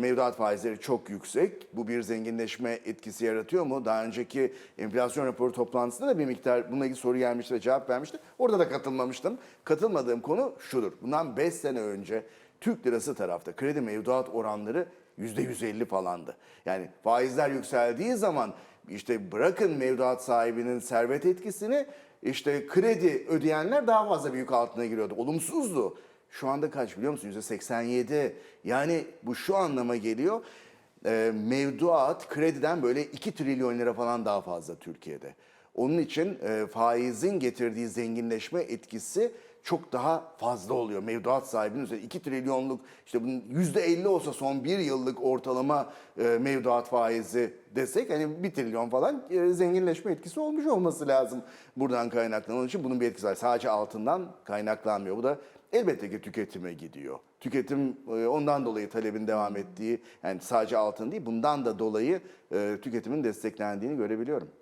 Mevduat faizleri çok yüksek. Bu bir zenginleşme etkisi yaratıyor mu? Daha önceki enflasyon raporu toplantısında da bir miktar bununla ilgili soru gelmişti ve cevap vermişti. Orada da katılmamıştım. Katılmadığım konu şudur. Bundan 5 sene önce Türk lirası tarafta kredi mevduat oranları %150 falandı. Yani faizler yükseldiği zaman işte bırakın mevduat sahibinin servet etkisini işte kredi ödeyenler daha fazla bir yük altına giriyordu. Olumsuzdu. Şu anda kaç biliyor musun? %87. Yani bu şu anlama geliyor. Ee, mevduat krediden böyle 2 trilyon lira falan daha fazla Türkiye'de. Onun için e, faizin getirdiği zenginleşme etkisi çok daha fazla oluyor. Mevduat sahibinin üzerinde 2 trilyonluk işte bunun %50 olsa son bir yıllık ortalama e, mevduat faizi desek hani 1 trilyon falan e, zenginleşme etkisi olmuş olması lazım buradan kaynaklanan. İçin bunun bir etkisi var. Sadece altından kaynaklanmıyor. Bu da elbette ki tüketime gidiyor. Tüketim e, ondan dolayı talebin devam ettiği yani sadece altın değil bundan da dolayı e, tüketimin desteklendiğini görebiliyorum.